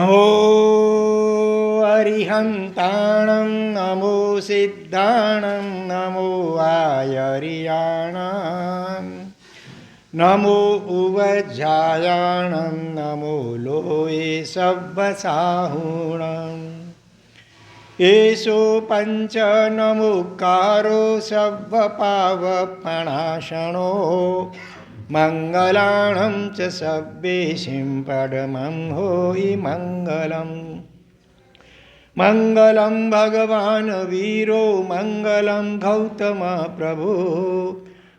નમો હરિહંતાણં નમો સિદ્ધાણં નમો આયરિયાણ નમો ઉવજાયાણં નમો લોએ સબ્બસાહુણં એસો પંચ નમુકારો સબ્બ પાવપણાશણો મङ्गलाणं च सव्येशिं पडमं होयि मङ्गलम्। मङ्गलं भगवान् वीरो मङ्गलं गौतमप्रभु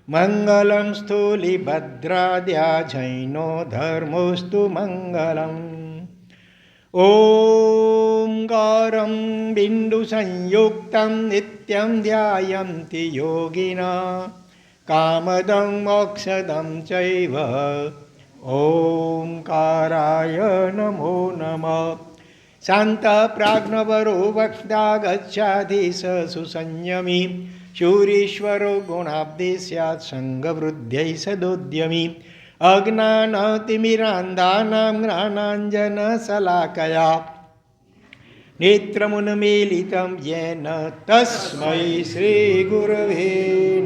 मङ्गलं स्थूलिभद्राद्या जैनो धर्मोऽस्तु मङ्गलम्। ओङ्कारं बिन्दुसंयुक्तं नित्यं ध्यायन्ति योगिना કામદં મોક્ષદં ચૈવ ઓમકારાય નમો નમ શાંત પ્રાજ્ઞવરો વક્તા ગચ્છાધીશ સુસંયમી શૂરીશ્વરો ગુણાબ્દે સ્યાત સંગવૃદ્ધ્યૈ સદોદ્યમી અજ્ઞાનતિમિરાંદાનાં જ્ઞાનાંજન સલાકયા नेत्रमुन्मीलितं येन तस्मै श्रीगुरवे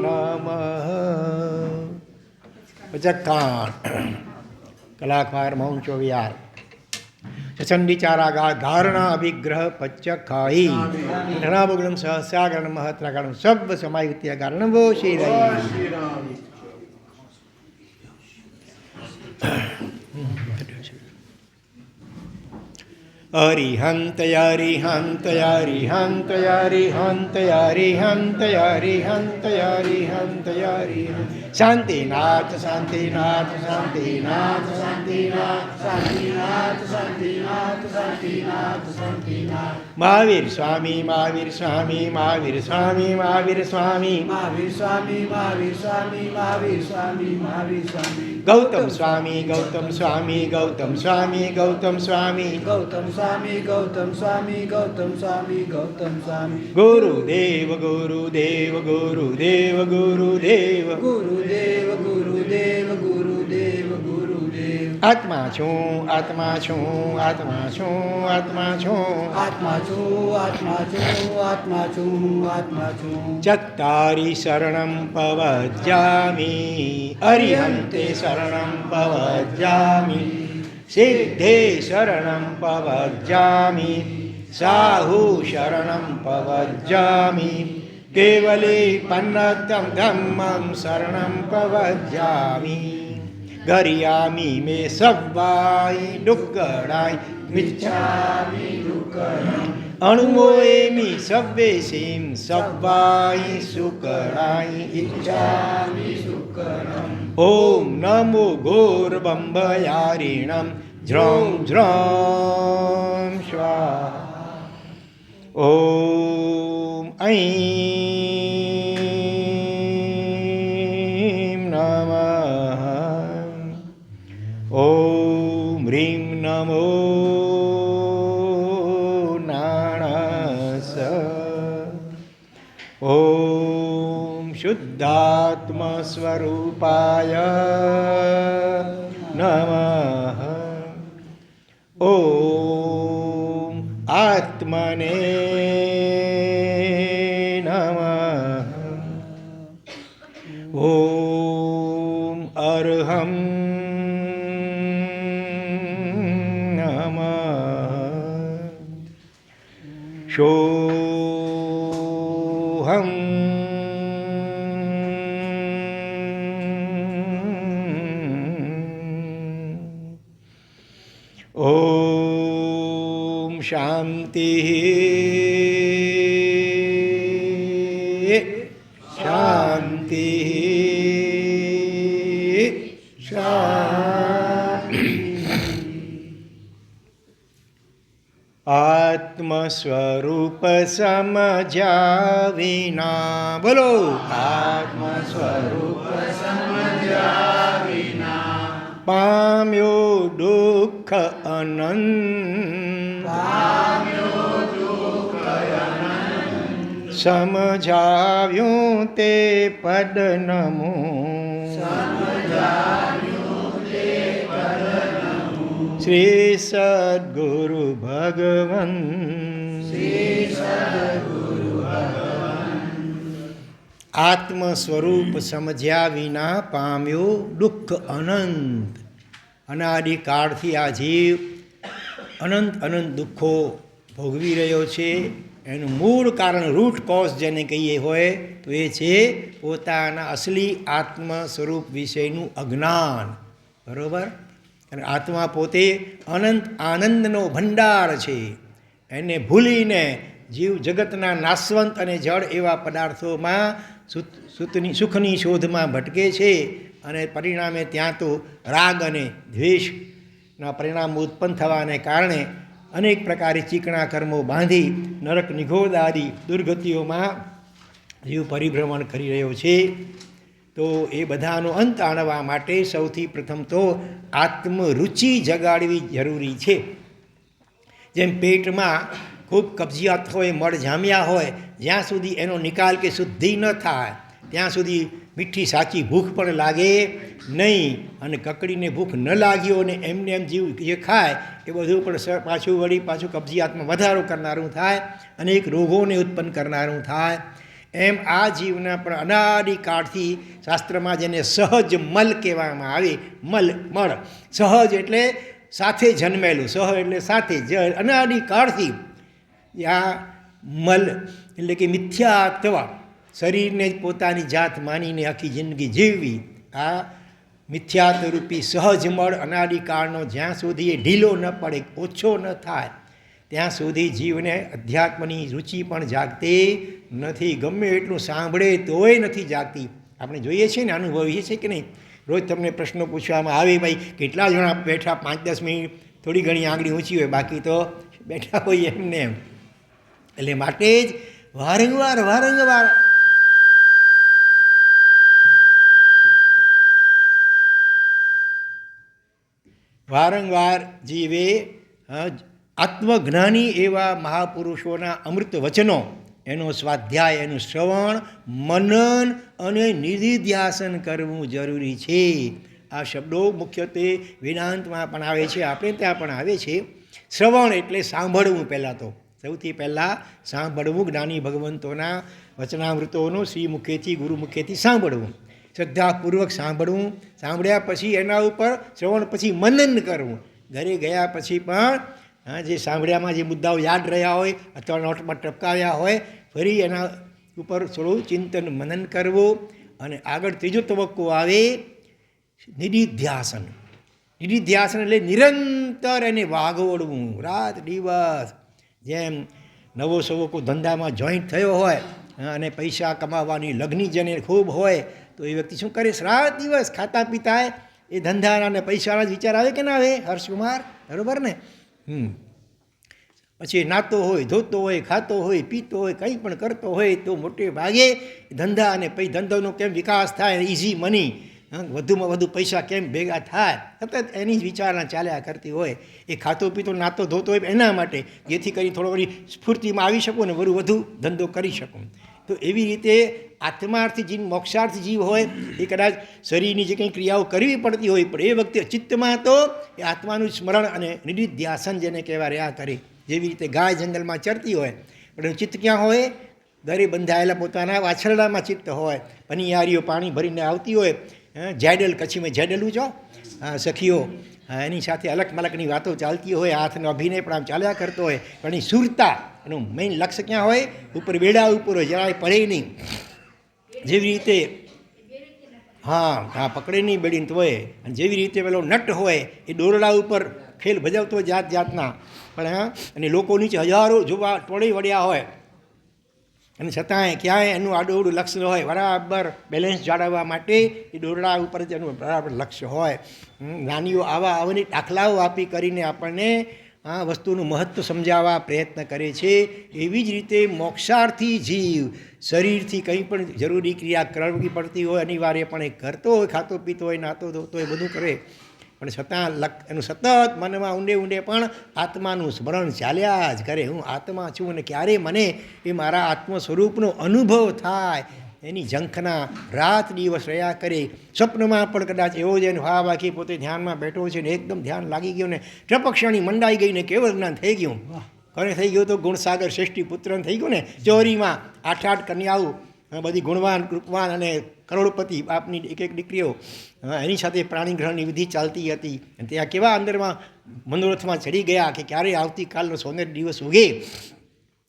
नमः પચક્કાણ કલાકાર મૌન ચોવિયાર સચંડીચારાગા ધારણા અભિગ્રહ પચ્ચખાઈ ઘણાબગણમ સહસ્યાગરણ મહત્રાગરણ સબ સમાયુત્ય કારણ બો શ્રી રહી हरि हन्तयारि हन्तयारि हन्तयारि हन्तयारि हन्तयारि हन्तयारि हन्तयारि શાંતિનાથ શાંતિનાથ શાંતિનાથ શાંતિનાથ શાંતિનાથ શાંતિનાથ શાંતિનાથ શાંતિનાથ. મહાવીર સ્વામી મહાવીર સ્વામી મહાવીર સ્વામી મહાવીર સ્વામી. મહાવીર સ્વામી મહાવીર સ્વામી મહાવીર સ્વામી મહાવીર સ્વામી. ગૌતમ સ્વામી ગૌતમ સ્વામી ગૌતમ સ્વામી ગૌતમ સ્વામી. ગૌતમ સ્વામી ગૌતમ સ્વામી ગૌતમ સ્વામી ગૌતમ સ્વામી. ગુરુદેવ ગુરુદેવ ગુરુદેવ ગુરુદેવ. ગુરુદેવ ગુરુદેવ ગુરુદેવ ગુરુદેવ આત્મા છું આત્મા છું આત્મા છું આત્મા છું. આત્મા છું આત્મા છું આત્મા છું આત્મા છું. ચત્તારી શરણમ પવજ્જામિ અરિહંતે શરણમ પવજ્જામિ સિદ્ધે શરણમ પવજ્જામિ સાહુ શરણમ પવજ્જામિ કેવલી પન્નતમ ધમ્મં શરણમ પવજામી ગરિયામી મે સવાઈ ડુક્કડાઈ મિચ્છામી ડુક્કડાઈ અણુઓએમી સવ્વે સીમ સવાઈ સુકડાઈ ઇચ્છામી સુકડમ ઓમ નમો ઘોર બંભયારીણમ જ્રૌ જ્રૌ સ્વાહ ऐं नमः ॐ ह्रीं नमो नाणस ॐ शुद्धात्मस्वरूपाय नमः ॐ आत्मने આત્મસ્વરૂપ સમજ્યા વિના બોલો આત્મસ્વરૂપ પામ્યો દુઃખ અનંત. સમજાવ્યું તે પદ નમો શ્રી સદગુરુ ભગવન આત્મ સ્વરૂપ સમજ્યા વિના પામ્યો દુઃખ અનંત. અનાદિકાળથી આ જીવ અનંત અનંત દુઃખો ભોગવી રહ્યો છે. એનું મૂળ કારણ રૂટ કોઝ જેને કહીએ હોય તો એ છે પોતાના અસલી આત્મ સ્વરૂપ વિષયનું અજ્ઞાન. બરાબર? અને આત્મા પોતે અનંત આનંદનો ભંડાર છે. એને ભૂલીને જીવ જગતના નાશવંત અને જળ એવા પદાર્થોમાં સુત, સુતની, સુખની શોધમાં ભટકે છે અને પરિણામે ત્યાં તો રાગ અને દ્વેષના પરિણામો ઉત્પન્ન થવાને કારણે અનેક પ્રકારે ચીકણા કર્મો બાંધી નરક નિઘોદારી દુર્ગતિઓમાં જીવ પરિભ્રમણ કરી રહ્યો છે. તો એ બધાનો અંત આણવા માટે સૌથી પ્રથમ તો આત્મરુચિ જગાડવી જરૂરી છે. જેમ પેટમાં ખૂબ કબજિયાત હોય, મળ જામ્યા હોય, જ્યાં સુધી એનો નિકાલ કે શુદ્ધિ ન થાય, ત્યાં સુધી મીઠી સાચી ભૂખ પણ લાગે નહીં અને કકડીને ભૂખ ન લાગ્યો અને એમને એમ જીવ જે ખાય, એ બધું પણ પાછું વળી પાછું કબજિયાતમાં વધારો કરનારું થાય અને એક રોગોને ઉત્પન્ન કરનારું થાય. એમ આ જીવના પણ અનાદિકાળથી શાસ્ત્રમાં જેને સહજ મલ કહેવામાં આવે, મલ, મળ. સહજ એટલે સાથે જન્મેલું. સહ એટલે સાથે જ. અનાદિકાળથી આ મલ એટલે કે મિથ્યાત્વ શરીરને પોતાની જાત માનીને આખી જિંદગી જીવવી, આ મિથ્યાતરૂપી સહજ મળ અનાદિકાળનો જ્યાં સુધી એ ઢીલો ન પડે, ઓછો ન થાય, ત્યાં સુધી જીવને અધ્યાત્મની રુચિ પણ જાગતી નથી. ગમે એટલું સાંભળે તોય નથી જાગતી. આપણે જોઈએ છીએ ને, અનુભવીએ છીએ કે નહીં? રોજ તમને પ્રશ્નો પૂછવામાં આવે ભાઈ, કેટલા જણા બેઠા પાંચ દસ મિનિટ? થોડી ઘણી આંગળી ઊંચી હોય, બાકી તો બેઠા હોય એમને એમ. એટલે માટે જ વારંવાર વારંવાર વારંવાર જીવે આત્મજ્ઞાની એવા મહાપુરુષોના અમૃત વચનો એનો સ્વાધ્યાય, એનું શ્રવણ, મનન અને નિધિધ્યાસન કરવું જરૂરી છે. આ શબ્દો મુખ્યત્વે વેદાંતમાં પણ આવે છે, આપણે ત્યાં પણ આવે છે. શ્રવણ એટલે સાંભળવું પહેલાં તો. સૌથી પહેલાં સાંભળવું જ્ઞાની ભગવંતોના વચનામૃતોનું શ્રી મુખેથી ગુરુ મુખેથી સાંભળવું. શ્રદ્ધાપૂર્વક સાંભળવું. સાંભળ્યા પછી એના ઉપર શ્રવણ, પછી મનન કરવું. ઘરે ગયા પછી પણ હા, જે સાંભળ્યામાં જે મુદ્દાઓ યાદ રહ્યા હોય, અથવા નોટમાં ટપકાવ્યા હોય, ફરી એના ઉપર થોડું ચિંતન મનન કરવું અને આગળ ત્રીજો તબક્કો આવે નિધિધ્યાસન નિધિધ્યાસન એટલે નિરંતર એને વાગોડવું રાત, દિવસ, જેમ નવો સવકો ધંધામાં જોઈન્ટ થયો હોય અને પૈસા કમાવાની લગ્ની જેને ખૂબ હોય, તો એ વ્યક્તિ શું કરે? રાત, દિવસ ખાતા પીતા એ ધંધાના અને પૈસાના જ વિચાર આવે કે ના આવે? હર્ષકુમાર, બરાબર ને? હમ. પછી નાતો હોય, ધોતો હોય, ખાતો હોય, પીતો હોય, કંઈ પણ કરતો હોય તો મોટે ભાગે ધંધા અને પછી ધંધાનો કેમ વિકાસ થાય ઇઝી મની વધુમાં વધુ પૈસા કેમ ભેગા થાય, સતત એની જ વિચારણા ચાલ્યા કરતી હોય. એ ખાતો પીતો, નાતો ધોતો હોય એના માટે, જેથી કરી થોડો ઘણી સ્ફૂર્તિમાં આવી શકું ને વધુ વધુ ધંધો કરી શકું. તો એવી રીતે આત્માર્થી જીવ, મોક્ષાર્થી જીવ હોય, એ કદાચ શરીરની જે કંઈ ક્રિયાઓ કરવી પડતી હોય, પણ એ વખતે ચિત્તમાં તો એ આત્માનું સ્મરણ અને નિધિધ્યાસન જેને કહેવા રહ્યા કરે, જેવી રીતે ગાય જંગલમાં ચરતી હોય, પણ ચિત્ત ક્યાં હોય? દરે બંધાયેલા પોતાના વાછરડામાં ચિત્ત હોય, પનિયારીઓ પાણી ભરીને આવતી હોય જેડલ કચ્છીમાં જેડલું છો સખીઓ એની સાથે અલગ મલકની વાતો ચાલતી હોય, હાથનો અભિનય પણ આમ ચાલ્યા કરતો હોય, પણ એની સુરતા એનું મેઇન લક્ષ્ય ક્યાં હોય? ઉપર બેડા ઉપર હોય, જરાય પડે નહીં. જેવી રીતે હા હા, પકડે નહીં બેડીને તોય અને જેવી રીતે પેલો નટ હોય, એ દોરડા ઉપર ખેલ ભજવતો જાત જાતના. પણ, હા, અને લોકો નીચે હજારો જોવા ટોળી વળ્યા હોય. અને છતાંય ક્યાંય એનું આડું લક્ષ્ય હોય. બરાબર બેલેન્સ જાળવવા માટે એ દોરડા ઉપર જ એનું બરાબર લક્ષ્ય હોય. નાનીઓ આવા આવની દાખલાઓ આપી કરીને આપણને આ વસ્તુનું મહત્ત્વ સમજાવવા પ્રયત્ન કરે છે. એવી જ રીતે મોક્ષાર્થી જીવ શરીરથી કંઈ પણ જરૂરી ક્રિયા કરવી પડતી હોય અનિવાર્યપણે કરતો હોય, ખાતો પીતો હોય, નાતો ધોતો હોય, બધું કરે. પણ છતાં લક, એનું સતત મનમાં ઊંડે ઊંડે પણ આત્માનું સ્મરણ ચાલ્યા જ કરે. હું આત્મા છું અને ક્યારે મને એ મારા આત્મ સ્વરૂપનો અનુભવ થાય એની ઝંખના રાત દિવસ રહ્યા કરે. સ્વપ્નમાં પણ કદાચ એવો જ એને હા બાકી પોતે ધ્યાનમાં બેઠો છે ને એકદમ ધ્યાન લાગી ગયું ને ટપક્ષણી મંડાઈ ગઈ ને કેવળ જ્ઞાન થઈ ગયું. કોને થઈ ગયું તો ગુણસાગર શ્રેષ્ઠી પુત્રને થઈ ગયું ને ચોરીમાં આઠ આઠ કન્યાઓ બધી ગુણવાન કૃપવાન અને કરોડપતિ બાપની એક એક દીકરીઓ એની સાથે પ્રાણી ગ્રહણની વિધિ ચાલતી હતી. અને ત્યાં કેવા અંદરમાં મનોરથમાં ચડી ગયા કે ક્યારે આવતીકાલનો સોનેર દિવસ ઉગે?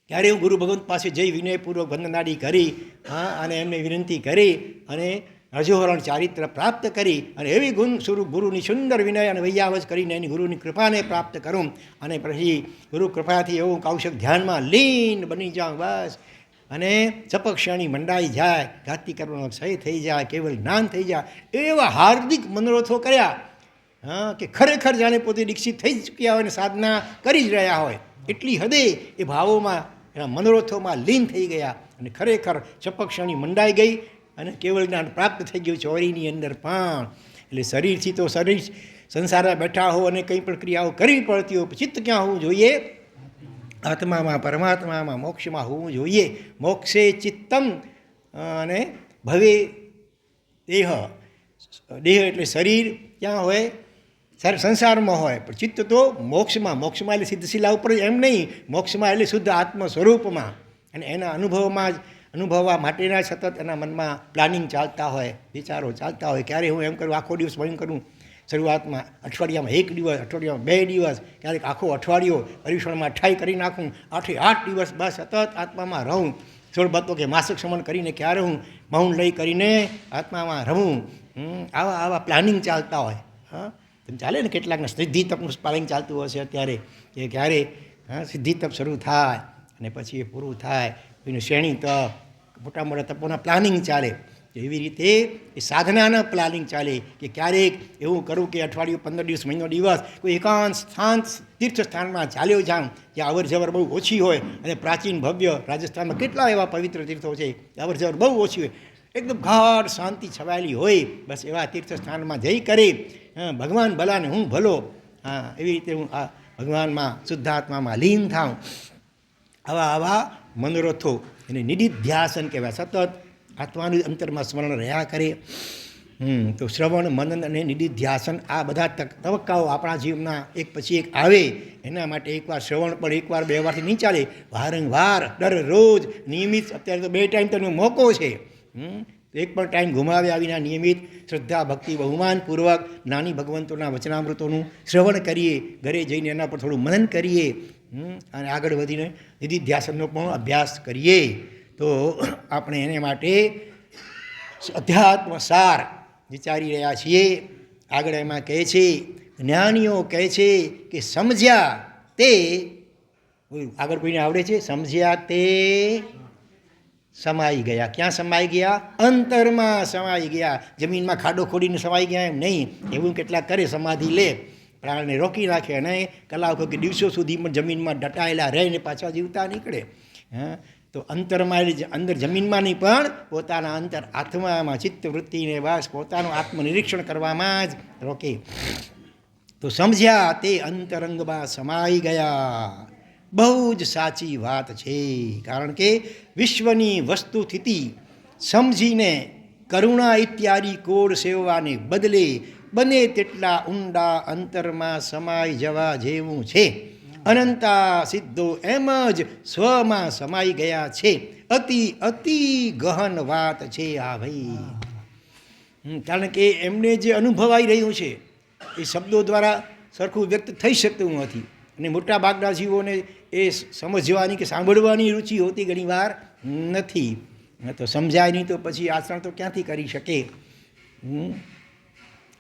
ત્યારે હું ગુરુ ભગવંત પાસે જઈ વિનયપૂર્વક વંદનાડી કરી, હા, અને એમને વિનંતી કરી અને રજોહરણ ચારિત્ર પ્રાપ્ત કરી અને એવી ગુણ સ્વરૂપ ગુરુની સુંદર વિનય અને વૈયાવજ કરીને એની ગુરુની કૃપાને પ્રાપ્ત કરું અને પછી ગુરુ કૃપાથી એવું કૌશક ધ્યાનમાં લીન બની જાઉં બસ અને ચપક્ષાણી મંડાઈ જાય, ઘાતી કરવાનો સહી થઈ જાય, કેવલ જ્ઞાન થઈ જાય, એવા હાર્દિક મનોરથો કર્યા, હા, કે ખરેખર જાણે પોતે દીક્ષિત થઈ ચૂક્યા હોય અને સાધના કરી જ રહ્યા હોય. એટલી હદે એ ભાવોમાં એના મનોરથોમાં લીન થઈ ગયા અને ખરેખર ચપક્ષણી મંડાઈ ગઈ અને કેવળ જ્ઞાન પ્રાપ્ત થઈ ગયું ચોરીની અંદર પણ. એટલે શરીરથી તો શરીર સંસારમાં બેઠા હો અને કંઈ પણ ક્રિયાઓ કરવી પડતી હોય, ચિત્ત ક્યાં હોવું જોઈએ? આત્મામાં, પરમાત્મામાં, મોક્ષમાં હોવું જોઈએ. મોક્ષે ચિત્તમ અને ભવે દેહ. દેહ એટલે શરીર ક્યાં હોય? સર, સંસારમાં હોય, પણ ચિત્ત તો મોક્ષમાં મોક્ષમાં એટલે સિદ્ધશિલા ઉપર એમ નહીં. મોક્ષમાં એટલે શુદ્ધ આત્મ સ્વરૂપમાં અને એના અનુભવમાં જ, અનુભવવા માટેના સતત એના મનમાં પ્લાનિંગ ચાલતા હોય, વિચારો ચાલતા હોય. ક્યારે હું એમ કરું, આખો દિવસ ભણી કરું શરૂઆતમાં અઠવાડિયામાં એક દિવસ, અઠવાડિયામાં બે દિવસ, ક્યારેક આખો અઠવાડિયો પરીક્ષણમાં ઠાઈ કરી નાખું, આઠે આઠ દિવસ બસ સતત આત્મામાં રહું. સોળબત્તો કે માસિક શ્રમણ કરીને ક્યારે હું મૌન લઈ કરીને આત્મામાં રહું. આવા આવા પ્લાનિંગ ચાલતા હોય. હા? તમે ચાલે ને કેટલાકને સિદ્ધિ તપનું સ્પાલિંગ ચાલતું હશે અત્યારે. કે ક્યારે? હા, સિદ્ધિ તપ શરૂ થાય અને પછી એ પૂરું થાય. કોઈનું શ્રેણી તપ મોટા મોટા તપોના પ્લાનિંગ ચાલે. એવી રીતે એ સાધનાના પ્લાનિંગ ચાલે કે ક્યારેક એવું કરું કે અઠવાડિયું પંદર દિવસ, મહિનો દિવસ કોઈ એકાંત સ્થાન તીર્થ સ્થાનમાં ચાલ્યો જાઉં કે અવર જવર બહુ ઓછી હોય અને પ્રાચીન ભવ્ય રાજસ્થાનમાં કેટલા એવા પવિત્ર તીર્થો છે અવર જવર બહુ ઓછી હોય. એકદમ ઘર શાંતિ છવાયેલી હોય, બસ એવા તીર્થ સ્થાનમાં જઈ કરી ભગવાન ભલાને હું ભલો, હા, એવી રીતે હું આ ભગવાનમાં, શુદ્ધાત્મામાં લીન થાઉં. આવા આવા મનોરથો, એને નિધિધ્યાસન કહેવાય, સતત આત્માનું અંતરમાં સ્મરણ રહ્યા કરે. તો શ્રવણ, મનન અને નિધિધ્યાસન આ બધા તબક્કાઓ આપણા જીવનના એક પછી એક આવે. એના માટે એકવાર શ્રવણ પણ એકવાર બે વારથી નહીં ચાલે. વારંવાર, દરરોજ, નિયમિત, અત્યારે તો બે ટાઈમ તમને મોકો છે. એક પણ ટાઈમ ગુમાવ્યા વિના નિયમિત શ્રદ્ધા, ભક્તિ બહુમાનપૂર્વક નાની ભગવંતોના વચનામૃતોનું શ્રવણ કરીએ, ઘરે જઈને એના પર થોડું મનન કરીએ અને આગળ વધીને નિધિધ્યાસનનો પણ અભ્યાસ કરીએ. તો આપણે એને માટે અધ્યાત્મ સાર વિચારી રહ્યા છીએ. આગળ એમાં કહે છે, જ્ઞાનીઓ કહે છે કે સમજ્યા તે આગળ કોઈને આવડે છે? સમજ્યા તે સમાઈ ગયા. ક્યાં સમાઈ ગયા? અંતરમાં સમાઈ ગયા. જમીનમાં ખાડો ખોડીને સમાઈ ગયા એમ નહીં. એવું કેટલાક કરે સમાધિ લે. પ્રાણને રોકી રાખે અને કલાકો કે દિવસો સુધી પણ જમીનમાં દટાયેલા રહીને પાછા જીવતા નીકળે. હા? તો અંતરમાં અંદર જમીનમાં નહીં, પણ પોતાના અંતર આત્મામાં ચિત્તવૃત્તિને વાસ બસ પોતાનું આત્મનિરીક્ષણ કરવામાં જ રોકે. તો સમજ્યા, તે અંતરંગમાં સમાઈ ગયા. બહુ જ સાચી વાત છે. કારણ કે વિશ્વની વસ્તુ સમજીને કરુણા ઇત્યાદિ કોડ સેવવાને બદલે બને તેટલા ઊંડા અંતરમાં સમાઈ જવા જેવું છે. અનંતા સિદ્ધો એમ જ સ્વમાં સમાઈ ગયા છે. અતિ અતિ ગહન વાત છે આ ભાઈ. કારણ કે એમને જે અનુભવાઈ રહ્યું છે, એ શબ્દો દ્વારા સરખું વ્યક્ત થઈ શકતું નથી. અને મોટા ભાગના જીવોને એ સમજવાની કે સાંભળવાની રુચિ હોતી ઘણીવાર નથી. તો સમજાય નહીં તો પછી આચરણ તો ક્યાંથી કરી શકે.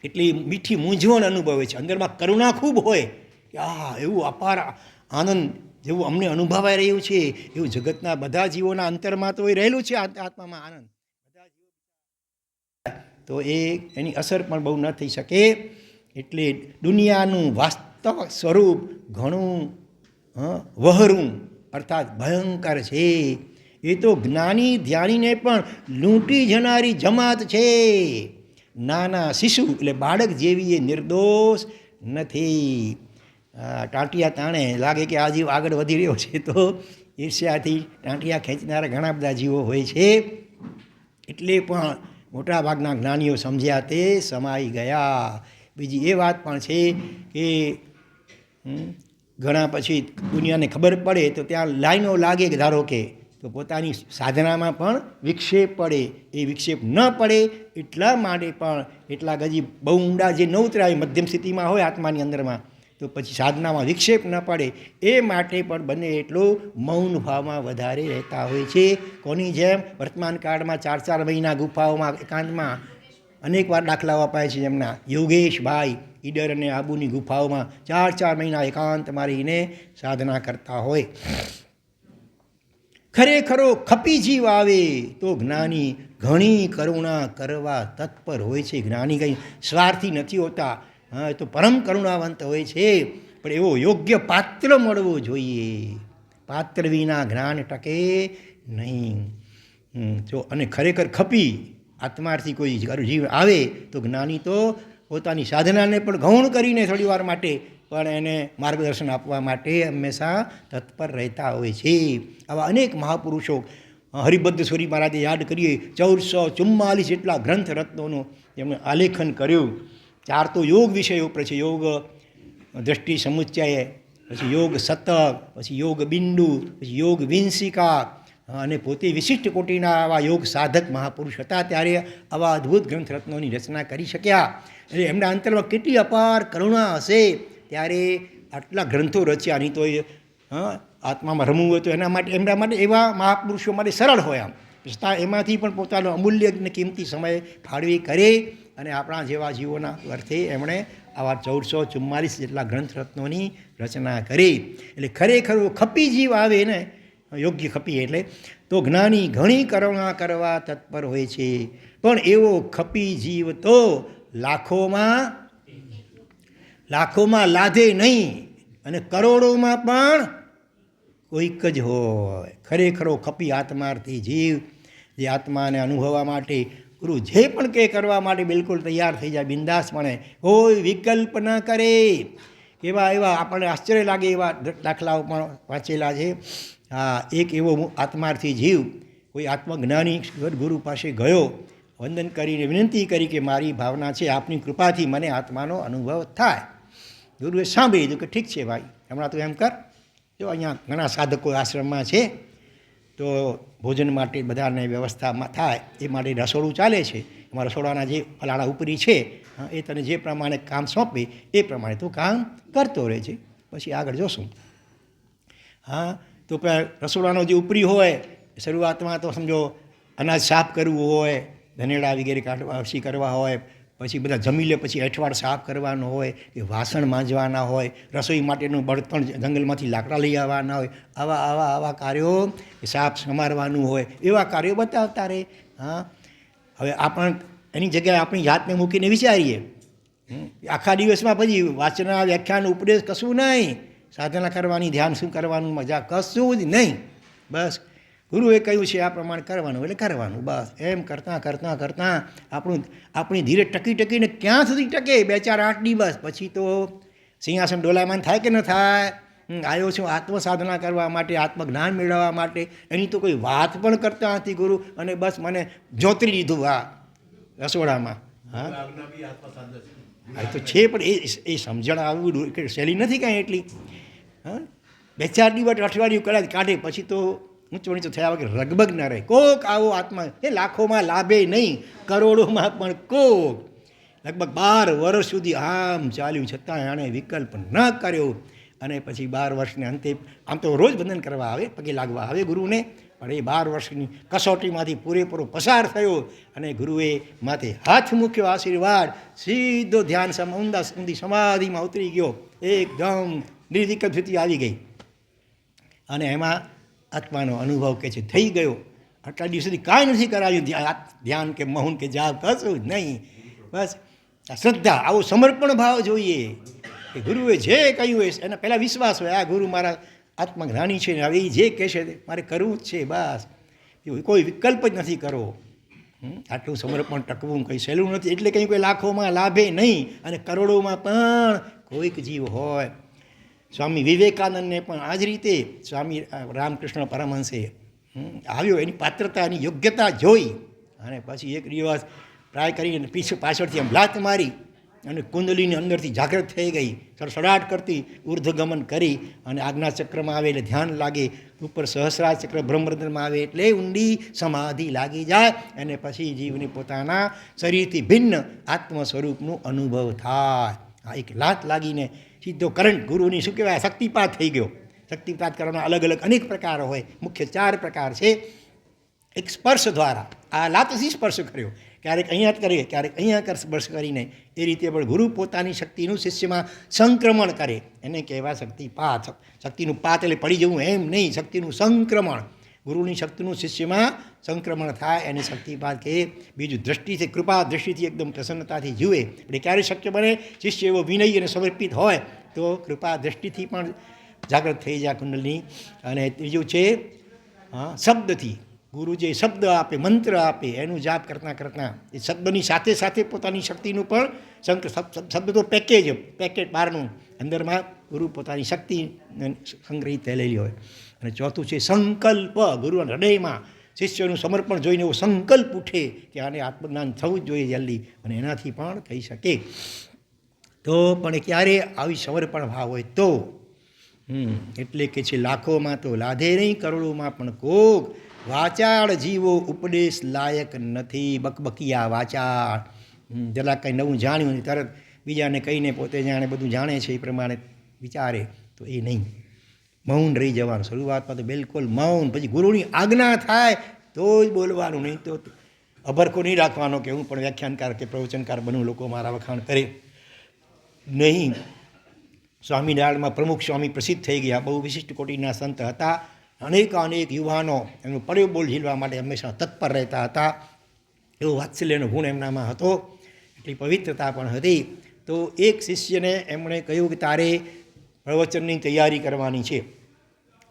એટલી મીઠી મૂંઝવણ અનુભવે છે. અંદરમાં કરુણા ખૂબ હોય કે આ એવું અપાર આનંદ જેવું અમને અનુભવાઈ રહ્યું છે. એવું જગતના બધા જીવોના અંતરમાં તો એ રહેલું છે આત્- આત્મામાં આનંદ. તો એ એની અસર પણ બહુ ન થઈ શકે. એટલે દુનિયાનું વાસ્તવ સ્વરૂપ ઘણું વહરું અર્થાત ભયંકર છે. એ તો જ્ઞાની ધ્યાનીને પણ લૂંટી જનારી જમાત છે. નાના શિશુ, એટલે બાળક જેવી એ નિર્દોષ નથી. ટાંટિયા તાણે લાગે કે આ જીવ આગળ વધી રહ્યો છે તો ઈર્ષ્યાથી ટાંટિયા ખેંચનારા ઘણા બધા જીવો હોય છે. એટલે પણ મોટાભાગના જ્ઞાનીઓ સમજ્યા તે સમાઈ ગયા. બીજી એ વાત પણ છે કે ઘણા પછી દુનિયાને ખબર પડે તો ત્યાં લાઈનો લાગે ધારો કે તો પોતાની સાધનામાં પણ વિક્ષેપ પડે. એ વિક્ષેપ ન પડે એટલા માટે પણ એટલા ગજી બહુ ઊંડા જે ન ઉતરાય મધ્યમ સ્થિતિમાં હોય આત્માની અંદરમાં, તો પછી સાધનામાં વિક્ષેપ ન પડે. એ માટે પણ બને એટલું મૌન ભાવમાં વધારે રહેતા હોય છે. કોની જેમ? વર્તમાન કાળમાં ચાર ચાર મહિના ગુફાઓમાં એકાંતમાં અનેકવાર દાખલાઓ અપાય છે એમના યોગેશભાઈ ઈડર અને આબુની ગુફાઓમાં ચાર ચાર મહિના એકાંત મારીને સાધના કરતા હોય. ખરેખરો ખપી જીવ આવે તો જ્ઞાની ઘણી કરુણા કરવા તત્પર હોય છે. જ્ઞાની કંઈ સ્વાર્થી નથી હોતા. હા તો પરમ કરુણાવંત હોય છે. પણ એવો યોગ્ય પાત્ર મળવો જોઈએ. પાત્ર વિના જ્ઞાન ટકે નહીં. જો અને ખરેખર ખપી આત્માર્થી કોઈ જીવ આવે તો જ્ઞાની તો પોતાની સાધનાને પણ ગૌણ કરીને થોડી વાર માટે પણ એને માર્ગદર્શન આપવા માટે હંમેશા તત્પર રહેતા હોય છે. આવા અનેક મહાપુરુષો હરિભદ્ર સુરી મહારાજે યાદ કરીએ, ચૌદસો ચુમ્માલીસ જેટલા ગ્રંથ રત્નોનું એમણે આલેખન કર્યું. ચાર તો યોગ વિષયો ઉપર છે, યોગ દ્રષ્ટિ સમુચ્ચય, પછી યોગ શતક પછી યોગ બિંદુ, પછી યોગ વિંસિકા અને પોતે વિશિષ્ટ કોટીના આવા યોગ સાધક મહાપુરુષ હતા, ત્યારે આવા અદ્ભુત ગ્રંથ રત્નોની રચના કરી શક્યા. એટલે એમના અંતરમાં કેટલી અપાર કરુણા હશે, ત્યારે આટલા ગ્રંથો રચ્યા. નહીં તો એ આત્મામાં રમવું હોય તો એના માટે, એમના માટે એવા મહાપુરુષો માટે સરળ હોય આમ. છતાં એમાંથી પણ પોતાનો અમૂલ્ય અને કિંમતી સમય ફાળવી કરે અને આપણા જેવા જીવોના અર્થે એમણે આવા ચૌદસો ચુમ્માલીસ જેટલા ગ્રંથ રત્નોની રચના કરી. એટલે ખરેખર ખપી જીવ આવે ને યોગ્ય ખપી એટલે તો જ્ઞાની ઘણી કરુણા કરવા તત્પર હોય છે. પણ એવો ખપી જીવ તો લાખોમાં લાખોમાં લાધે નહીં અને કરોડોમાં પણ કોઈક જ હોય. ખરેખરો ખપી આત્માર્થી જીવ જે આત્માને અનુભવવા માટે, ગુરુ જે પણ કે કરવા માટે બિલકુલ તૈયાર થઈ જાય બિંદાસપણે કોઈ વિકલ્પ ન કરે. એવા એવા આપણને આશ્ચર્ય લાગે એવા દાખલાઓ પણ વાંચેલા છે. હા, એક એવો આત્માર્થી જીવ કોઈ આત્મજ્ઞાની ગુરુ પાસે ગયો, વંદન કરીને વિનંતી કરી કે મારી ભાવના છે, આપની કૃપાથી મને આત્માનો અનુભવ થાય. ગુરુએ સાંભળી દીધું કે ઠીક છે ભાઈ, હમણાં તું એમ કર. જો અહીંયા ઘણા સાધકો આશ્રમમાં છે, તો ભોજન માટે બધાને વ્યવસ્થામાં થાય, એ માટે રસોડું ચાલે છે. એમાં રસોડાના જે ફલાણા ઉપરી છે એ તને જે પ્રમાણે કામ સોંપે, એ પ્રમાણે તું કામ કરતો રહેજે. પછી આગળ જોશું. હા તો રસોડાનો જે ઉપરી હોય, શરૂઆતમાં તો સમજો અનાજ સાફ કરવું હોય, ધનેડા વગેરે કાઢવા પછી કરવા હોય, પછી બધા જમી લે, પછી અઠવાડ સાફ કરવાનો હોય કે વાસણ માંજવાના હોય, રસોઈ માટેનું બળતણ જંગલમાંથી લાકડા લઈ આવવાના હોય, આવા આવા આવા કાર્યો સાફ સમારવાનું હોય, એવા કાર્યો બતાવતા રહે. હા. હવે આપણ, એની જગ્યાએ આપણી જાતને મૂકીને વિચારીએ. આખા દિવસમાં પછી વાંચના, વ્યાખ્યાન, ઉપદેશ કશું નહીં. સાધના કરવાની, ધ્યાન શું કરવાનું, મજા કશું જ નહીં. બસ, ગુરુએ કહ્યું છે આ પ્રમાણે કરવાનું એટલે કરવાનું, બસ. એમ કરતાં કરતાં કરતાં આપણું, આપણી ધીરે ટકી ટકીને ક્યાં સુધી ટકે? બે ચાર આઠ દિવસ. પછી તો સિંહાસન ડોલાયમાન થાય કે ન થાય? આવ્યો છું આત્મસાધના કરવા માટે, આત્મજ્ઞાન મેળવવા માટે. એની તો કોઈ વાત પણ કરતા નથી ગુરુ. અને બસ મને જોતરી લીધું આ રસોડામાં. હા? હા તો છે, પણ એ એ સમજણ આવવું સહેલી નથી કાંઈ એટલી. હા? બે ચાર દિવસ અઠવાડિયું કદાચ કાઢે, પછી તો ઊંચવણી તો થયા વગર રગબગ ન રહે. કોક આવો આત્મા, એ લાખોમાં લાભે નહીં, કરોડોમાં પણ કોક. લગભગ બાર વર્ષ સુધી આમ ચાલ્યું, છતાં એણે વિકલ્પ ન કર્યો. અને પછી બાર વર્ષને અંતે આમ તો રોજ બંધન કરવા આવે, પગે લાગવા આવે ગુરુને. પણ એ બાર વર્ષની કસોટીમાંથી પૂરેપૂરો પસાર થયો અને ગુરુએ માથે હાથ મૂક્યો, આશીર્વાદ, સીધો ધ્યાન ઊંડા ઊંધી સમાધિમાં ઉતરી ગયો. એકદમ નિર્વિકલ્પ સ્થિતિ આવી ગઈ. અને એમાં આત્માનો અનુભવ કે છે, થઈ ગયો. આટલા દિવસ સુધી કાંઈ નથી કરાયું. ધ્યા- ધ્યાન કે મૌન કે જાપ કશું નહીં. બસ, આ શ્રદ્ધા, આવો સમર્પણ ભાવ જોઈએ. કે ગુરુએ જે કહ્યું હોય એના પહેલાં વિશ્વાસ હોય, આ ગુરુ મારા આત્મજ્ઞાની છે હવે એ જે કહેશે તે, મારે કરવું જ છે, બસ. કોઈ વિકલ્પ જ નથી કરવો. આટલું સમર્પણ ટકવું કંઈ સહેલું નથી, એટલે કંઈ કોઈ લાખોમાં લાભે નહીં અને કરોડોમાં પણ કોઈક જીવ હોય. સ્વામી વિવેકાનંદને પણ આ જ રીતે સ્વામી રામકૃષ્ણ પરમહંસે આવ્યો, એની પાત્રતા એની યોગ્યતા જોઈ અને પછી એક દિવસ ટ્રાય કરીને પીછે પાછળથી આમ લાત મારી. અને કુંડલીની અંદરથી જાગૃત થઈ ગઈ, સડસડાટ કરતી, ઉર્ધ્વગમન કરી અને આજ્ઞા ચક્રમાં આવે એટલે ધ્યાન લાગે, ઉપર સહસ્રા ચક્ર બ્રહ્મરંધ્રમાં આવે એટલે ઊંડી સમાધિ લાગી જાય અને પછી જીવને પોતાના શરીરથી ભિન્ન આત્મ સ્વરૂપનું અનુભવ થાય. આ એક લાત લાગીને સીધો કરંટ ગુરુની શું કહેવાય? શક્તિપાત થઈ ગયો. શક્તિપાત કરવાના અલગ અલગ અનેક પ્રકારો હોય. મુખ્ય ચાર પ્રકાર છે. એક સ્પર્શ દ્વારા. આ લાતથી સ્પર્શ કર્યો. ક્યારેક અહીંયા કરીએ ક્યારેક અહીંયા સ્પર્શ કરીને એ રીતે પણ ગુરુ પોતાની શક્તિનું શિષ્યમાં સંક્રમણ કરે. એને કહેવા શક્તિપાત શક્તિનું પાત એટલે પડી જવું એમ નહીં, શક્તિનું સંક્રમણ. ગુરુની શક્તિનું શિષ્યમાં સંક્રમણ થાય, એને શક્તિપાત કહે બીજું દ્રષ્ટિથી કૃપા દ્રષ્ટિથી એકદમ પ્રસન્નતાથી જુએ. એટલે ક્યારે શક્ય બને, શિષ્ય એવો વિનય અને સમર્પિત હોય, તો કૃપા દ્રષ્ટિથી પણ જાગૃત થઈ જાય કુંડલની. અને ત્રીજું છે શબ્દથી. ગુરુ જે શબ્દ આપે, મંત્ર આપે, એનું જાપ કરતાં કરતાં એ શબ્દની સાથે સાથે પોતાની શક્તિનું પણ સંક શબ્દ તો પેકેજ પેકેટ બહારનું. અંદરમાં ગુરુ પોતાની શક્તિ સંગ્રહિત થયેલી હોય. અને ચોથું છે સંકલ્પ. ગુરુના હૃદયમાં શિષ્યનું સમર્પણ જોઈને એવો સંકલ્પ ઉઠે કે આને આત્મજ્ઞાન થવું જ જોઈએ જલ્દી અને એનાથી પણ થઈ શકે. તો પણ ક્યારે આવી સમર્પણ ભાવ હોય તો? એટલે કે છે લાખોમાં તો લાધે નહીં, કરોડોમાં પણ કોક વાચાળ જીવો ઉપદેશ લાયક નથી. બકબકિયા વાચાળ. જરા કંઈ નવું જાણ્યું નહીં તરત બીજાને કહીને પોતે જાણે બધું જાણે છે એ પ્રમાણે વિચારે તો એ નહીં. મૌન રહી જવાનું શરૂઆતમાં તો બિલકુલ મૌન. પછી ગુરુની આજ્ઞા થાય તો જ બોલવાનું. નહીં તો અભરકો નહીં રાખવાનો કે હું પણ વ્યાખ્યાનકાર કે પ્રવચનકાર બનું લોકો મારા વખાણ કરે. નહીં. સ્વામિનારાયણમાં પ્રમુખ સ્વામી પ્રસિદ્ધ થઈ ગયા. બહુ વિશિષ્ટ કોટીના સંત હતા. અનેક અનેક યુવાનો એમનું પરિબોલ ઝીલવા માટે હંમેશા તત્પર રહેતા હતા. એવો વાત્સલ્યનો ગુણ એમનામાં હતો. એટલી પવિત્રતા પણ હતી. તો એક શિષ્યને એમણે કહ્યું કે, તારે પ્રવચનની તૈયારી કરવાની છે.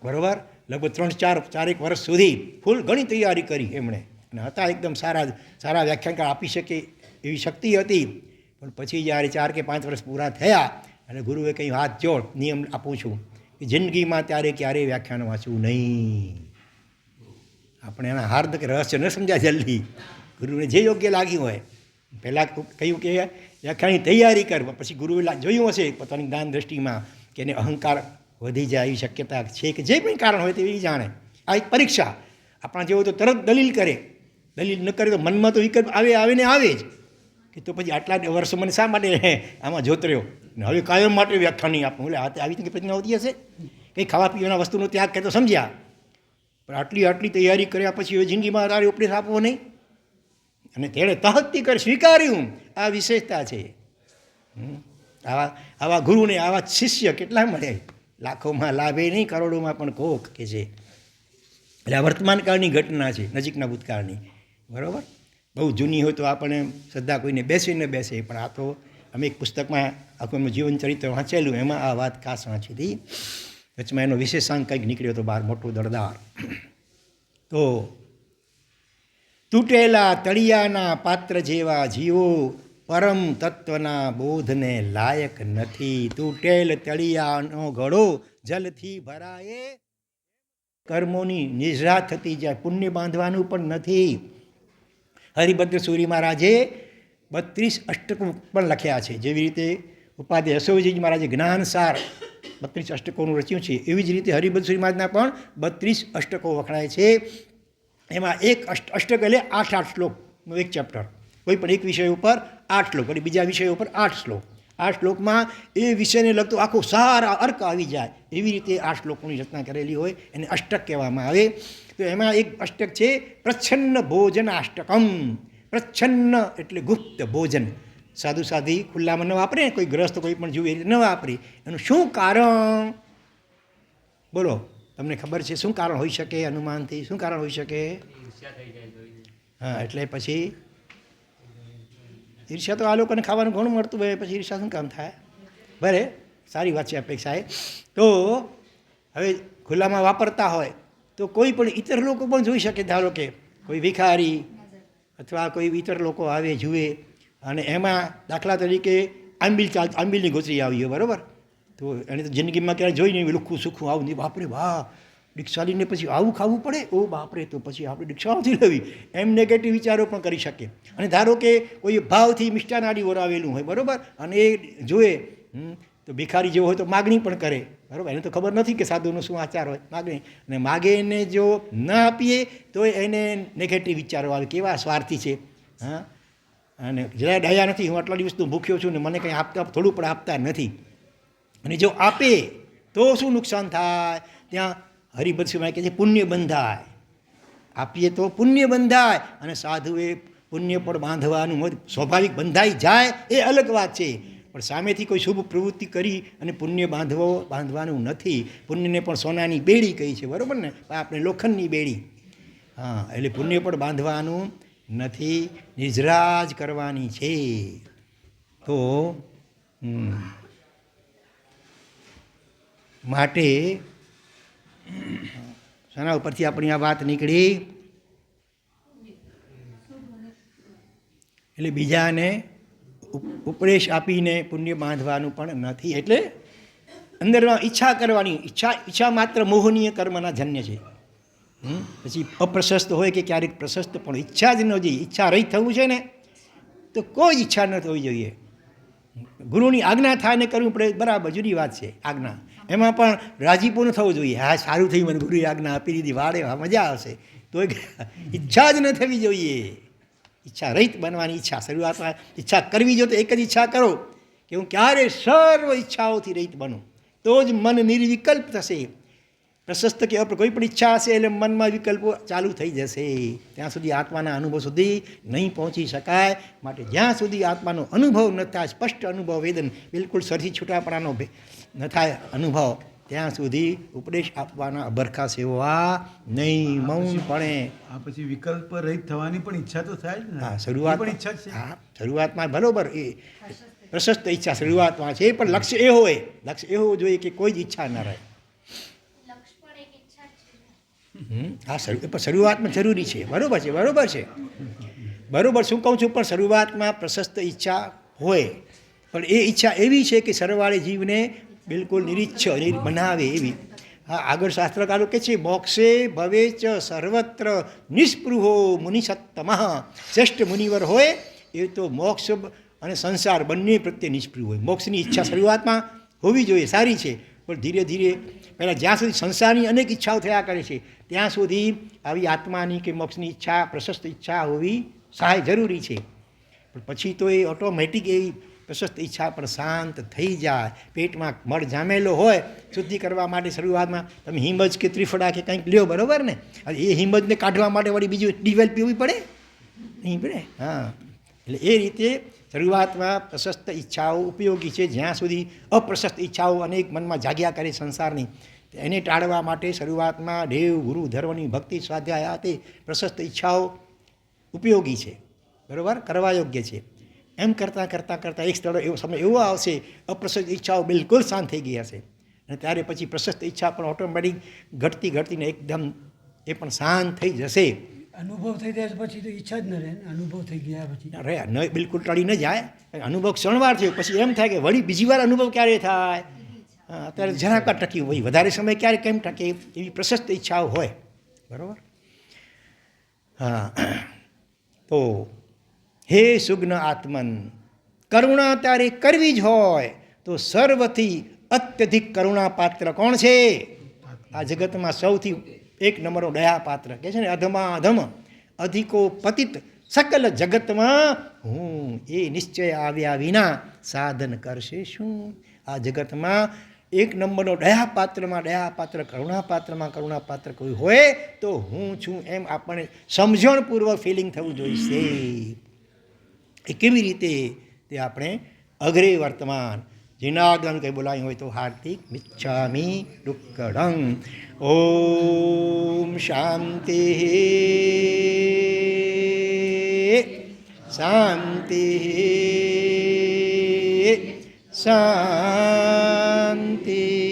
બરાબર? લગભગ ત્રણ ચાર, ચારેક વર્ષ સુધી ફૂલ ઘણી તૈયારી કરી એમણે. અને હતા એકદમ સારા સારા વ્યાખ્યાનકાર આપી શકે એવી શક્તિ હતી. પણ પછી જ્યારે ચાર કે પાંચ વર્ષ પૂરા થયા અને ગુરુએ કંઈ હાથ જોડ, નિયમ આપું છું. જિંદગીમાં ત્યારે ક્યારેય વ્યાખ્યાન વાંચવું નહીં. આપણે એના હાર્દક રહસ્ય ન સમજાય જલ્દી. ગુરુને જે યોગ્ય લાગ્યું હોય. પહેલાં કહ્યું કે વ્યાખ્યાની તૈયારી કર, પછી ગુરુએ જોયું હશે પોતાની જ્ઞાન દ્રષ્ટિમાં કે એને અહંકાર વધી જાય એવી શક્યતા છે કે જે પણ કારણ હોય તે જાણે. આ એક પરીક્ષા. આપણા જેવો તો તરત દલીલ કરે. દલીલ ન કરે તો મનમાં તો વિકલ્પ આવે આવે ને આવે જ. કે તો પછી આટલા વર્ષો મને શા માટે આમાં જોતર્યો. ને હવે કાયમ માટે વ્યાખ્યા નહીં આપું. એટલે તે આવી રીતે પ્રજ્ઞા હોતી હશે કંઈ ખાવા પીવાના વસ્તુનો ત્યાગ કરે તો સમજ્યા. પણ આટલી આટલી તૈયારી કર્યા પછી હવે જિંદગીમાં તારે ઉપદેશ આપવો નહીં. અને તેણે તહત્તી કર સ્વીકાર્યું. આ વિશેષતા છે. આવા આવા ગુરુને આવા શિષ્ય કેટલા મળે? લાખોમાં લાભે નહીં, કરોડોમાં પણ કોક કે છે એટલે આ વર્તમાનકાળની ઘટના છે, નજીકના ભૂતકાળની. બરાબર? બહુ જૂની હોય તો આપણને શ્રદ્ધા કોઈને બેસીને બેસે, પણ આ તો અમે એક પુસ્તકમાં આખું એમનું જીવન ચરિત્ર વાંચેલું, એમાં આ વાત ખાસ વાંચી હતી. વચમાં એનો વિશેષાંક કંઈક નીકળ્યો હતો બહાર, મોટો દળદાર તો, તૂટેલા તળિયાના પાત્ર જેવા જીવો પરમ તત્વના બોધને લાયક નથી. તૂટેલ તળિયાનો ઘડો જલથી ભરાય. કર્મોની નિજરા થતી જાય, પુણ્ય બાંધવાનું પણ નથી. હરિભદ્ર સૂરી મહારાજે બત્રીસ અષ્ટકો પણ લખ્યા છે. જેવી રીતે ઉપાધ્યાય યશોજીજી મહારાજે જ્ઞાનસાર બત્રીસ અષ્ટકોનું રચ્યું છે. એવી જ રીતે હરિભદ્ર સૂરી મહારાજના પણ બત્રીસ અષ્ટકો વખણાય છે. એમાં એક અષ્ટ, અષ્ટક એટલે આઠ આઠ શ્લોકનું એક ચેપ્ટર કોઈ પણ એક વિષય ઉપર આઠ શ્લોક અને બીજા વિષય ઉપર આઠ શ્લોક. આ શ્લોકમાં એ વિષયને લગતો આખો સારા અર્ક આવી જાય એવી રીતે આ શ્લોકોની રચના કરેલી હોય એને અષ્ટક કહેવામાં આવે. તો એમાં એક અષ્ટક છે પ્રચ્છન્ન ભોજન અષ્ટકમ પ્રચ્છન્ન એટલે ગુપ્ત ભોજન. સાધુ સાધી ખુલ્લામાં ન વાપરે કોઈ ગ્રસ્ત કોઈ પણ જુએ ન વાપરે. એનું શું કારણ? બોલો તમને ખબર છે શું કારણ હોઈ શકે અનુમાનથી શું કારણ હોઈ શકે? હા એટલે પછી? ઈર્ષ્યા તો આ લોકોને ખાવાનું ઘણું મળતું હોય પછી ઈર્ષ્યા શું કામ થાય? ભલે સારી વાત છે અપેક્ષાએ તો હવે ખુલ્લામાં વાપરતા હોય તો કોઈ પણ ઇતર લોકો પણ જોઈ શકે ધારો કે કોઈ ભિખારી અથવા કોઈ ઇતર લોકો આવે, જુએ અને એમાં દાખલા તરીકે આંબીલ ચાલ, આંબીલની ગોચરી આવી હોય, બરાબર? તો એને તો જિંદગીમાં ક્યારે જોઈ નહીં, લુખું સુખું આવું નહીં બાપરે, વાહ! દીક્ષા લઈને પછી આવું ખાવું પડે? ઓ બાપરે, તો પછી આપણે દીક્ષા નથી લેવી એમ નેગેટિવ વિચારો પણ કરી શકે અને ધારો કે કોઈ ભાવથી મિષ્ટાન આડી ઓરાવેલું હોય, બરાબર? અને એ જોએ તો ભિખારી જેવો હોય તો માગણી પણ કરે. બરાબર? એને તો ખબર નથી કે સાધુનો શું આચાર હોય, માગણી. અને માગે એને જો ન આપીએ તો એને નેગેટિવ વિચારો આવે. કેવા સ્વાર્થી છે. હા? અને જરા ડાયા નથી. હું આટલા દિવસનું ભૂખ્યો છું ને મને કંઈ આપતા, થોડું પણ આપતા નથી. અને જો આપે, તો શું નુકસાન થાય? ત્યાં હરિભદ્રમાં કહે છે, પુણ્ય બંધાય. આપીએ તો પુણ્ય બંધાય. અને સાધુએ પુણ્ય પણ બાંધવાનું સ્વાભાવિક બંધાઈ જાય, એ અલગ વાત છે. પણ સામેથી કોઈ શુભ પ્રવૃત્તિ કરી અને પુણ્ય બાંધવો બાંધવાનું નથી, પુણ્યને પણ સોનાની બેડી કહી છે, બરાબર ને? આપણે લોખંડની બેડી. હા, એટલે પુણ્ય પણ બાંધવાનું નથી, નિજરાજ કરવાની છે. તો માટે શાના ઉપરથી આપણી આ વાત નીકળી. એટલે બીજાને ઉપદેશ આપીને પુણ્ય બાંધવાનું પણ નથી. એટલે અંદરમાં ઈચ્છા કરવાની, ઈચ્છા ઈચ્છા માત્ર મોહનીય કર્મના જન્ય છે? પછી અપ્રશસ્ત હોય કે ક્યારેક પ્રશસ્ત, પણ ઈચ્છા જ ન જોઈએ ઈચ્છા રહી થવું છે ને, તો કોઈ ઈચ્છા ન થવી જોઈએ. ગુરુની આજ્ઞા થાય ને કરવું પડે, બરાબર, જુદી વાત છે, આજ્ઞા. એમાં પણ રાજીપો ન થવું જોઈએ. હા, સારું થયું, મને ગુરુએ આજ્ઞા આપી દીધી, વાડે, હા, મજા આવશે. તો ઈચ્છા જ ન થવી જોઈએ. ઈચ્છા રહિત બનવાની ઈચ્છા, શરૂઆતમાં ઈચ્છા કરવી જો તો એક જ ઈચ્છા કરો કે હું ક્યારે સર્વ ઈચ્છાઓથી રહિત બનું. તો જ મન નિર્વિકલ્પ થશે. પ્રશસ્ત કે કોઈ પણ ઈચ્છા હશે એટલે મનમાં વિકલ્પો ચાલુ થઈ જશે. ત્યાં સુધી આત્માના અનુભવ સુધી નહીં પહોંચી શકાય. માટે જ્યાં સુધી આત્માનો અનુભવ ન થાય, સ્પષ્ટ અનુભવ, વેદન બિલકુલ સરથી છૂટાપણાનો ન થાય અનુભવ. ત્યાં સુધી ઉપદેશ આપવાના અબરખા સેવા નહીં મૌનપણે. આ પછી વિકલ્પ રહિત થવાની પણ ઈચ્છા તો થાય ને. હા શરૂઆત પણ ઈચ્છા છે. હા શરૂઆતમાં બરોબર એ પ્રશસ્ત ઈચ્છા શરૂઆતમાં છે એ પણ લક્ષ્ય એ હોય લક્ષ્ય એ હોવું જોઈએ કે કોઈ જ ઈચ્છા ન રહે. હા શરૂ પણ શરૂઆતમાં જરૂરી છે બરોબર છે બરોબર છે. બરોબર શું કહું છું પણ શરૂઆતમાં પ્રશસ્ત ઈચ્છા હોય પણ એ ઈચ્છા એવી છે કે સરવાળે જીવને બિલકુલ નિરીચ્છ નિર- બનાવે એવી. હા, આગળ શાસ્ત્રકારો કે છે, મોક્ષે ભવે ચ સર્વત્ર નિષ્પૃહો મુનિસત્તમઃ. શ્રેષ્ઠ મુનિવર હોય એ તો મોક્ષ અને સંસાર બંને પ્રત્યે નિષ્પૃહ હોય. મોક્ષની ઈચ્છા શરૂઆતમાં હોવી જોઈએ, સારી છે, પણ ધીરે ધીરે પહેલાં જ્યાં સુધી સંસારની અનેક ઈચ્છાઓ થયા કરે છે, ત્યાં સુધી આવી આત્માની કે મોક્ષની ઈચ્છા, પ્રશસ્ત ઈચ્છા હોવી સહાય જરૂરી છે. પણ પછી તો એ ઓટોમેટિક એવી પ્રશસ્ત ઈચ્છા પણ શાંત થઈ જાય. પેટમાં મળ જામેલો હોય, શુદ્ધિ કરવા માટે શરૂઆતમાં તમે હિંમજ કે ત્રિફળા કે કંઈક લ્યો, બરાબર ને? એ હિંમજને કાઢવા માટે વળી બીજું ડીવેલ પીવી પડે? નહીં પડે? હા. એટલે એ રીતે શરૂઆતમાં પ્રશસ્ત ઈચ્છાઓ ઉપયોગી છે. જ્યાં સુધી અપ્રશસ્ત ઈચ્છાઓ અનેક મનમાં જાગ્યા કરે સંસારની એને ટાળવા માટે શરૂઆતમાં દેવ, ગુરુ, ધર્મની ભક્તિ, સ્વાધ્યાય આ તે પ્રશસ્ત ઈચ્છાઓ ઉપયોગી છે. બરાબર? કરવા યોગ્ય છે. એમ કરતાં કરતાં કરતાં એક સ્થળે એવો સમય એવો આવશે અપ્રશસ્ત ઈચ્છાઓ બિલકુલ શાંત થઈ ગઈ હશે. અને ત્યારે પછી પ્રશસ્ત ઈચ્છા પણ ઓટોમેટિક ઘટતી ઘટતીને એકદમ એ પણ શાંત થઈ જશે. અનુભવ થઈ જાય પછી તો ઈચ્છા જ ન રહે અનુભવ થઈ ગયા પછી. રહ્યા ન બિલકુલ ટળી ન જાય. અનુભવ ક્ષણવાર થયો પછી એમ થાય કે વળી બીજી વાર અનુભવ ક્યારે થાય? અત્યારે જરાક વાર ટકી હોય વધારે સમય ક્યારે કેમ ટકે એવી પ્રશસ્ત ઈચ્છાઓ હોય. બરાબર? હા તો હે સુગ્ન આત્મન, કરુણા તારે કરવી જ હોય તો સર્વથી અત્યધિક કરુણા પાત્ર કોણ છે? આ જગતમાં સૌથી એક નંબરનો દયા પાત્ર. કે છે ને અધમા અધમ અધિકો પતિત સકલ જગતમાં હું. એ નિશ્ચય આવ્યા વિના સાધન કરશે શું? આ જગતમાં એક નંબરનો દયા પાત્રમાં, દયા પાત્ર, કરુણા પાત્રમાં, કરુણા પાત્ર કોઈ હોય તો હું છું એમ આપણને સમજણપૂર્વક ફિલિંગ થવું જોઈશે. એ કેવી રીતે તે આપણે અઘરે વર્તમાન? જીનાગન કંઈ બોલાયું હોય તો હાર્દિક મિચ્છામી ડુક્કડં ઓમ શાંતિ શાંતિ શાંતિ